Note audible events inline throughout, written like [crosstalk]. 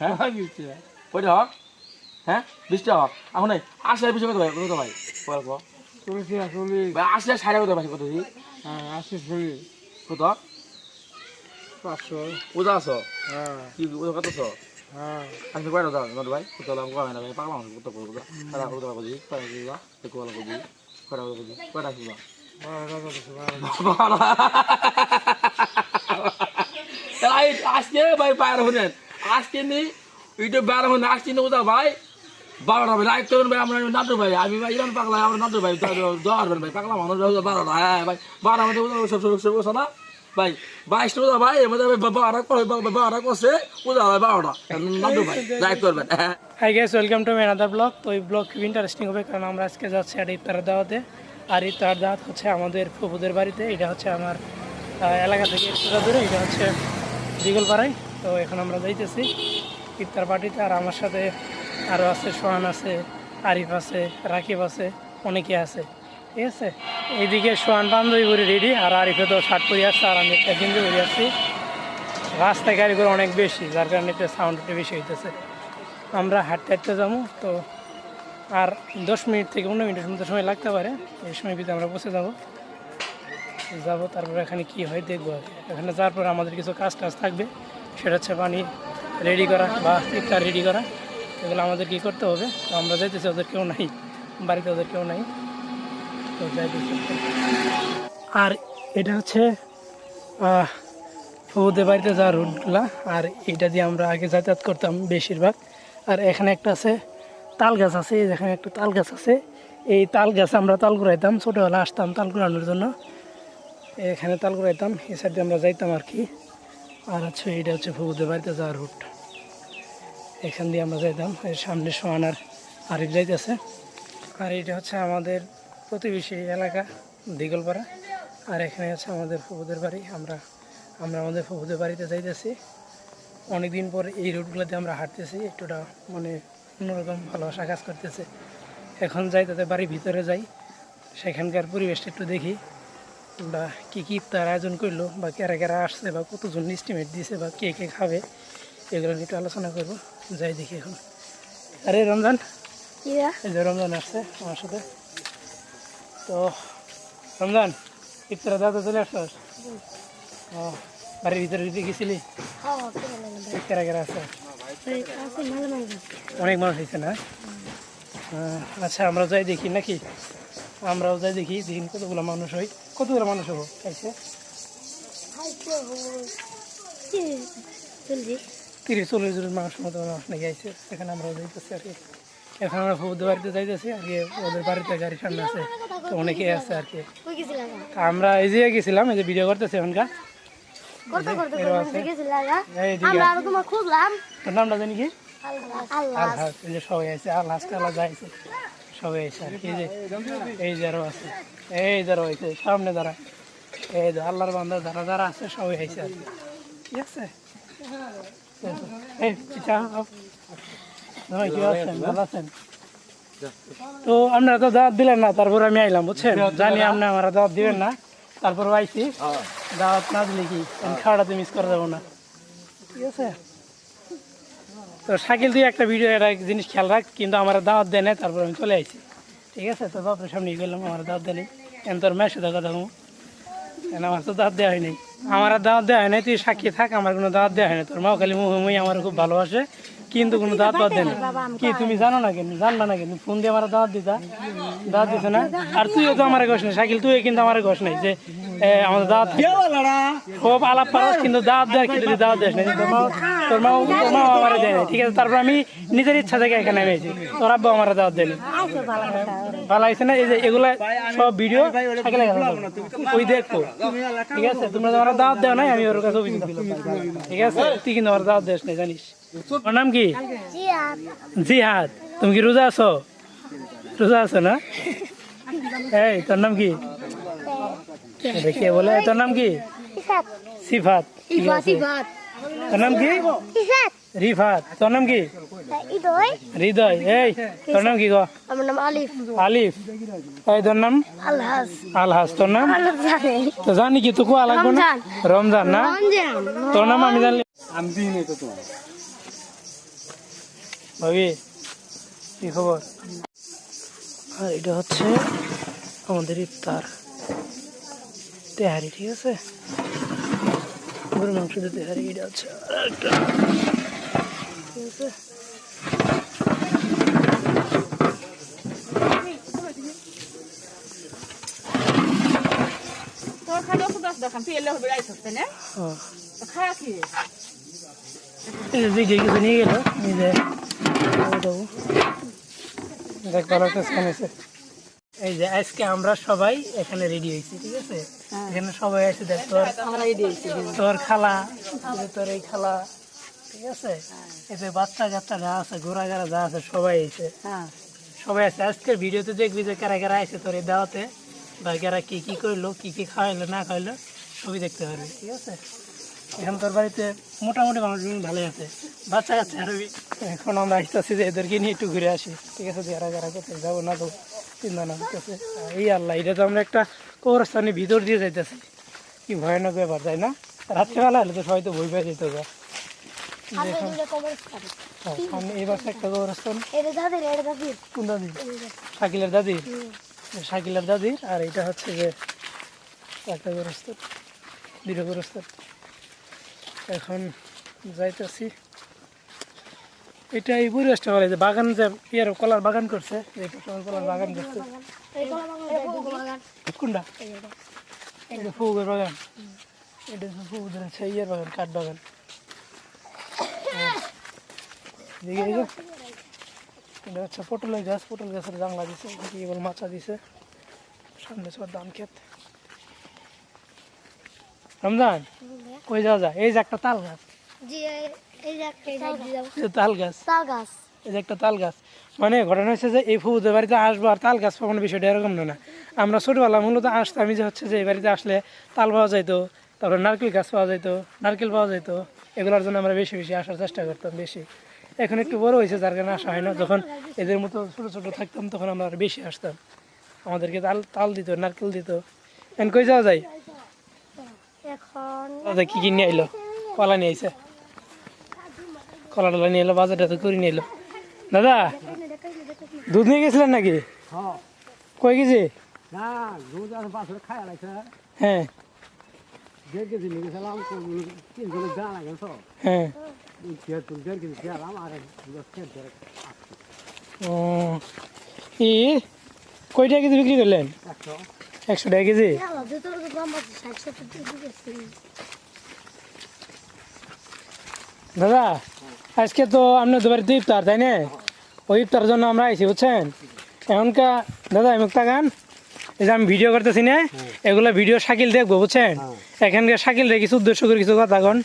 হ্যাঁ? কয়টা হক হ্যাঁ? বিশটা হক। এখন নাই আসলে বিশ কত ভাই কত ভাই? বল চল্লিশ টাকা চল্লিশ। ভাই আসলে সাড়ে কত ভাই কত হ্যাঁ আশি চল্লিশ। কত? পাঁচশো। পূজা আছো? হ্যাঁ। কি পূজা কত আছো? হ্যাঁ। আমি কয়টা দাও নট ভাই? কত লাভ না ভাই? পাগলা মানুষ কত করব কয়টা কত বারো টাকা দিচ্ছে বারো তাই [laughs] আজকে ভাই বাইরে হলেন নেই ইউটিউব হলেন আজকে নেই কোথাও ভাই? বারোটা ভাই লাইক করবেন ভাই আমরা নাটু ভাই, আমি ভাই ইরান পাগলা, আমরা নাটু ভাই দশ ভাই, পাগলা মানুষ বারোটা হ্যাঁ ভাই বারো মধ্যে সব সব বসে না? ভাই, বাইশটা কোথা ভাই? এর মধ্যে বারোটা করে, বারোটা করছে কোথা ভাই বারোটা? নাটু ভাই লাইক করবেন হ্যাঁ। Hi guys welcome to another vlog তো এই ব্লগ খুব ইন্টারেস্টিং হবে কারণ আমরা আজকে যাচ্ছি আর ইফতার দাওয়াতে আর ইফতার দাওয়াত হচ্ছে আমাদের ফুপুদের বাড়িতে, এটা হচ্ছে আমার এলাকা থেকে একটুটা দূরে, এটা হচ্ছে দিগলপাড়ায়। তো এখন আমরা যাইতেছি ইফতার পার্টিতে। আর আমার সাথে আরও আছে, সোহান আছে, আরিফ আছে, রাকিব আছে, অনেকে আছে। ঠিক আছে? এইদিকে সোহান বান্ধবী করে রেডি আর আরিফে তো শার্ট পরে আসছে, আর আমি একটা গেঞ্জি পরে আসছি। রাস্তায় গাড়িগুলো অনেক বেশি, যার কারণে একটু সাউন্ড একটু বেশি হইতেছে। আমরা হাঁটতে হাঁটতে যাব, তো আর দশ মিনিট থেকে পনেরো মিনিটের মতো সময় লাগতে পারে, এই সময় ভিতরে আমরা বসে যাব। যাব, তারপর এখানে কি হয় দেখব। এখানে যাওয়ার পর আমাদের কিছু কাজ টাজ থাকবে। সেটা হচ্ছে পানি রেডি করা বা ইফতার রেডি করা, এগুলো আমাদের কি করতে হবে? তো আমরা যাইতেছি, ওদের কেউ নাই, বাড়িতে ওদের কেউ নাই। তো যাইতেছি। আর এটা হচ্ছে ফুদের বাড়িতে যাওয়ার রুটগুলা, আর এটা দিয়ে আমরা আগে যাতায়াত করতাম বেশিরভাগ। আর এখানে একটা আছে তাল গাছ আছে এখানে একটা তাল গাছ আছে। এই তাল গাছ আমরা তাল কুড়াইতাম ছোটোবেলা আসতাম তাল কুড়ানোর জন্য। এখানে তাল কুড়াইতাম এই সাইড আমরা যাইতাম আর কি। আর হচ্ছে এটা হচ্ছে ফুদের বাড়িতে যাওয়ার রুট এখান দিয়ে আমরা যাইতাম এর সামনে সোহান আর আরিফ যাইতেছে। আর এটা হচ্ছে আমাদের প্রতিবেশী এলাকা, দিগলপাড়া। আর এখানে আছে আমাদের ফুপুদের বাড়ি, আমরা আমরা আমাদের ফুপুদের বাড়িতে যাইতেছি। অনেকদিন পর এই রুটগুলোতে আমরা হাঁটতেছি, একটুটা মানে অন্যরকম ভালোবাসা কাজ করতেছে। এখন যাই তাদের বাড়ির ভিতরে যাই, সেখানকার পরিবেশটা একটু দেখি। বা কী কী তার আয়োজন করল বা কেরা কেরা আসছে বা কতজন এস্টিমেট দিয়েছে বা কে কে খাবে এগুলো নিয়ে একটু আলোচনা করব। যাই দেখি এখন। আরে রমজান? এই যে রমজান আসছে আমার সাথে। তো রমজান ইফতার দাদা চলে আসছ ও বাড়ির ভিতরে দিতে গেছিলি? কেরা কেরা আছে? অনেক মানুষ হয়েছে না? আচ্ছা আমরা যাই দেখি নাকি? আমরাও যাই দেখি দেখি কতগুলো মানুষ হয় কতগুলো মানুষ হব? খাইছে তিরিশ চল্লিশ জন মানুষ মতো মানুষ নাকি আইছে এখানে আমরাও যাইতেছি আর কি। এখন আমরা ফুবুদের বাড়িতে যাইতেছি আর কি ওদের বাড়িতে গাড়ি সামনে আছে তো অনেকে আছে আর কি। আমরা এই যে গেছিলাম এই যে ভিডিও করতেছি এখনকার। নামটা জানি কি? আল্লাহ সবাই আছে আলহাস টালা যাইছে সবাই আছে আর কি এই যে এই যে আছে। এই যারা হয়েছে সামনে দাঁড়া। এই যে আল্লাহর বান্দা যারা যারা আছে সবাই আইছে আর ঠিক আছে? এই কি আছেন? ভালো আছেন? তো আপনারা তো দাওয়াত দিলেন না তারপর আমি আইলাম বুঝছেন? জানি আপনি আমার দাওয়াত দিবেন না। তারপর আইছি। দাওয়াত না দিলে কি? আমি খাওয়াটা মিস করে যাব না। ঠিক আছে? তো শাকিল তুই একটা ভিডিও একটা জিনিস খেয়াল রাখ, কিন্তু আমার দাওয়াত দেয় না তারপর আমি চলে আসছি ঠিক আছে? তো বাপের সামনে গেলাম আমার দাওয়াত দেয়নি এখন তোর মেয়ের সাথে কথা বলব? কেন আমার তো দাওয়াত দেওয়া হয়নি আমার দাওয়াত দেওয়া হয় নাই, তুই সাক্ষী থাক, আমার কোনো দাওয়াত দেওয়া হয়নি তোর মাও খালি মুহ আমার খুব ভালোবাসে, কিন্তু কোনো দাওয়াত দাওয়াত দেয় না কি, তুমি জানো না কেন? জানবা না কেন? ফোন দিয়ে আমার দাওয়াত দিতা? দাওয়াত দিছে না? আর তুইও তো আমার গোস নাই। সাইকেল তুই কিন্তু আমার ঘোষ নাই যে আমাদের দাওয়াত খুব আলাপ পারস কিন্তু দাওয়াত দেওয়ার কিন্তু দাওয়াত দেস না তোর মা তোর মা তোর মা আমার দেয় না ঠিক আছে? তারপর আমি নিজের ইচ্ছা থেকে এখানে নেমেছি তোর আব্বা আমার দাওয়াত দেয়নি ভালো লাগছে না? এই যে এগুলা সব ভিডিও থাকলে ওই দেখব ঠিক আছে? তোমরা আমার দাওয়াত দেও নাই আমি ওর কাছে অভিযোগ দিলাম ঠিক আছে? তুই কিন্তু আমার দাওয়াত দেস নাই জানিস? ওর নাম কি? জিহাদ। তুমি কি রোজা আছো? রোজা আছো না? এই তোর নাম কি? কে বলে তোর নাম কি? সিফাত তোর নাম কি? রিফাত। তোর নাম কি? হৃদয়। এই তোর নাম কি গো? আমার নাম আলিফ। আলিফ। এই তোর নাম? আলহাস আলহাস তোর নাম? তো জানি কি তুকু আলাদা না? রমজান। না? তোর নাম আমি জানলি আমি দিই নাই তো তোমার। ভাবি কি খবর? আর এটা হচ্ছে আমাদের ইফতার। তেহারি ঠিক আছে? গরুর মাংস দিয়ে তেহারি এটা হচ্ছে আর ঠিক আছে? আছে নিয়ে গেল এই যে ও দেবো দেখ ভালো একটা স্ক্যান আছে। এই যে আজকে আমরা সবাই এখানে রেডি হয়েছি ঠিক আছে? এখানে সবাই আছে দেখ তোর তোর খালা তোর এই খালা ঠিক আছে? এতে বাচ্চা কাচ্চা যা আছে ঘোরা ঘাড়া যা আছে সবাই আছে। হ্যাঁ। সবাই আছে। আজকের ভিডিওতে দেখবি যে কারা কারা আছে তোর এই দাওয়াতে বা কারা কি কি করল কি কি খাওয়াইলো না খাওয়াইলো সবই দেখতে পারবি ঠিক আছে? এখন তোর বাড়িতে মোটামুটি মানুষ ভালোই আছে। বাচ্চা কাচ্চা আরও এখন আমরা আসতেছি যে এদেরকে নিয়ে একটু ঘুরে আসি। ঠিক আছে যারা যারা কোথায় যাব না তো চিন্তা না হইতেছে এই আল্লাহ এটা তো আমরা একটা কবরস্থানের ভিতর দিয়ে যাইতেছি। কি ভয়ানক ব্যাপার তাই না? রাত্রেবেলা হলে তো সবাই তো বই পেয়ে যেত যা সামনে দুটো কবরস্থান। সামনে এই পাশে একটা কবরস্থান। কোন দাদি শাকিলের দাদির? শাকিলের দাদির আর এটা হচ্ছে যে একটা গোরস্থান দুটো গোরস্থান এখন যাইতেছি। এটা এই পরিবেশটা বলে যে বাগান যে ইয়ার কলার বাগান করছে, এই কলার বাগান করছে। কোনটা? এটা ফুলের বাগান। এটা ফুলের হচ্ছে ইয়ের বাগান, কাঠ বাগান। এটা হচ্ছে গাছ, পটল গাছের জাংলা দিছে এবার মাচা দিছে। সামনে সব ধান খেত রমজান? কই যাওয়া যায়? এই যে একটা তাল গাছ। তাল গাছ। তাল গাছ। এই যে একটা তাল গাছ। মানে ঘটনা হচ্ছে যে এই বাড়িতে আসব আর তাল গাছ পাবো বিষয়টা এরকম না। আমরা ছোটবেলা মূলত আসতাম যে হচ্ছে যে এই বাড়িতে আসলে তাল পাওয়া যাইতো তারপরে নারকেল গাছ পাওয়া যাইতো নারকেল পাওয়া যাইতো। এগুলোর জন্য আমরা বেশি বেশি আসার চেষ্টা করতাম বেশি। এখন একটু বড় হয়েছে যার কারণে আসা হয় না। যখন এদের মতো ছোট ছোট থাকতাম তখন আমরা আরও বেশি আসতাম। আমাদেরকে তাল তাল দিত নারকেল দিত। এখন কই যাওয়া যায়? কি কি নিয়ে আইলো? কলা নিয়ে আইছে। কলা টলা নিয়ে এলো বাজারটা তো করে নিয়ে এলো দাদা দুধ নিয়ে গেছিলেন নাকি? হ্যাঁ। কই কেজি? হ্যাঁ। হ্যাঁ। ই কয়টা কেজি বিক্রি করলেন? একশো টাকা কেজি? দাদা আজকে তো আপনার দুবার তো ইফতার তাই না? ওই ইফতার জন্য আমরা আইছি বুঝছেন? এখনকার দাদা এমুক তাকান এই যে আমি ভিডিও করতেছি না এগুলো ভিডিও শাকিল দেখব বুঝছেন? এখানকার শাকিল রে কিছু উদ্দেশ্য করে কিছু কথা কন।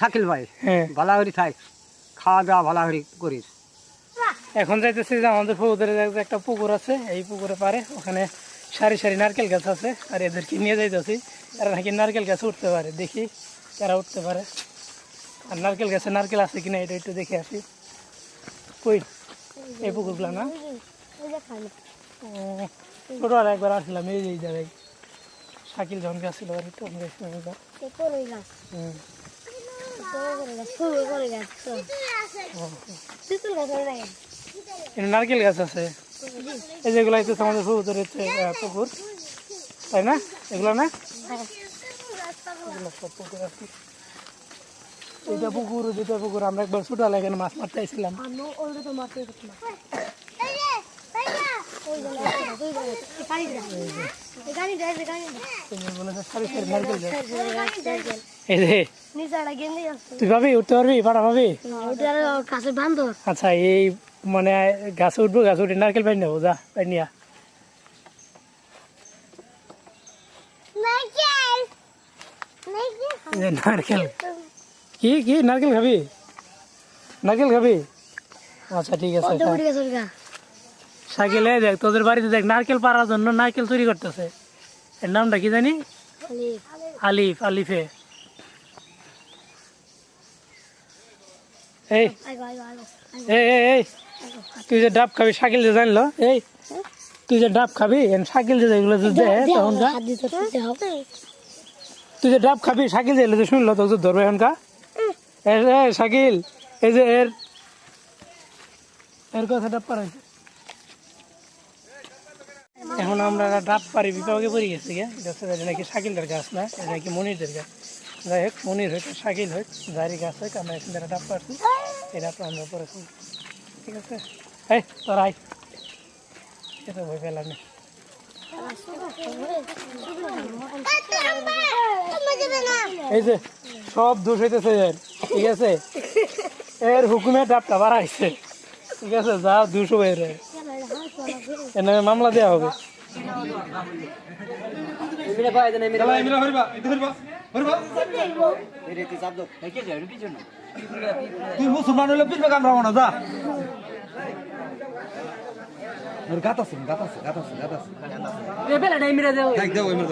শাকিল ভাই হ্যাঁ। ভালো করে থাক খাওয়া দাওয়া ভালো করে করিস। এখন যাইতেছি যে আমাদের পুকুরের একটা পুকুর আছে এই পুকুরে পারে ওখানে সারি সারি নারকেল গাছ আছে আর এদেরকে নিয়ে যাইতেছি। এরা নাকি নারকেল গাছে উঠতে পারে দেখি এরা উঠতে পারে। আর নারকেল গাছে নারকেল আছে কিনা এটা একটু দেখে আসি। কই? এই পুকুরগুলো না? ছোট আর একবার আসলাম এই যে জায়গায়। শাকিল যখন গেছিল আর একটু আমরা গেছিলাম একবার। নারকেল গাছ আছে। এই যেগুলো হচ্ছে আমাদের হচ্ছে পুকুর। তাই না? এগুলো না? এগুলো পুকুর যেটা পুকুর। আমরা একবার ছোটবেলা এখানে মাছ মারতে আইছিলাম। তুই ভাবি উঠতে পারবি? পাড়া বান্ধব আচ্ছা এই মানে গাছে উঠবো গাছে উঠে নারকেল পাই নেব যা পাই নিয়া নারকেল। কি কি নারকেল খাবি? নারকেল খাবি? আচ্ছা ঠিক আছে সাইকেলে দেখ তোদের বাড়িতে দেখ নারকেল পাড়ার জন্য নারকেল তৈরি করতেছে। এর নামটা কি জানি? আলিফ। আলিফে এই এই এই। তুই যে ডাব খাবি সাইকেল যে জানলো এই তুই যে ডাব খাবি সাইকেল যে এগুলো যে দে তখন তুই যে ডাব খাবি সাইকেল যে এগুলো শুনলো তোকে ধরবে এখনকা শাকিল এই যে এর এর কথা ডাব পার এখন আমরা ডাব পারি বিভাগে পড়ে গেছি গে। এটা হচ্ছে এটা নাকি শাকিলদের গাছ না এটা নাকি মনিরদের গাছ। যাই হোক মনির হোক শাকিল হোক যারই গাছ হোক আমরা এখান থেকে ডাব পারছি এই ডাবটা আমরা পড়েছি ঠিক আছে। এই তোর আয়। এটা ভয় পেলাম না। এই যে সব দোষ হইতেছে এর ঠিক আছে? এর হুকুমে ডাবটা বাড়াইছে। ঠিক আছে যা দুশো এর। এর নামে মামলা দেওয়া হবে। তুই মুসলমান হলে পিছনে কামড়া না যা। ওর গাত আছে গাত আছে গাত আছে গাত আছে। দেখ দেও এমন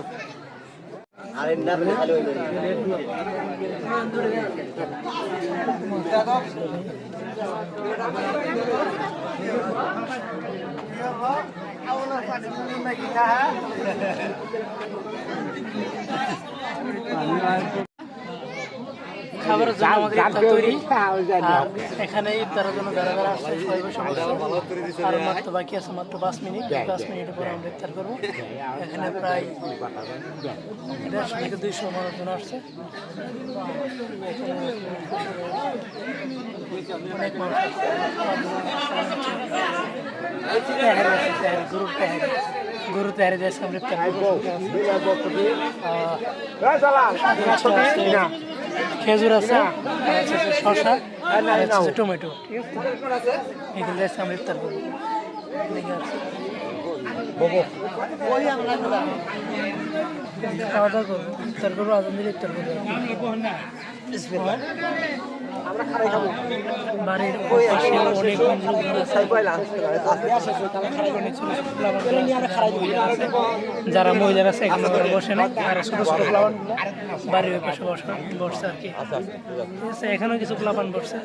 খাবারের জন্য আমাদের ইফতার তৈরি। এখানে ইফতারের জন্য যারা যারা আসছে সবাই বসছে আর মাত্র বাকি আছে মাত্র পাঁচ মিনিট। পাঁচ মিনিটের পরে আমরা ইফতার করব। এখানে প্রায় দেড়শো থেকে দুইশো মানুষজন আসছে। অনেক মানুষ আসছে। তেহারি আছে, তেহারি, দিয়ে খেজুর আছে শসা আর টমেটো। ঠিক আছে আমরা ইফতার করব। যারা মহিলারা আছে, এখানে বসে না, আর ছোট ছোট প্লাবন। বাড়ির ওই পাশে বসে বসছে আর কি। এখানেও কিছু প্লাবান বসছে।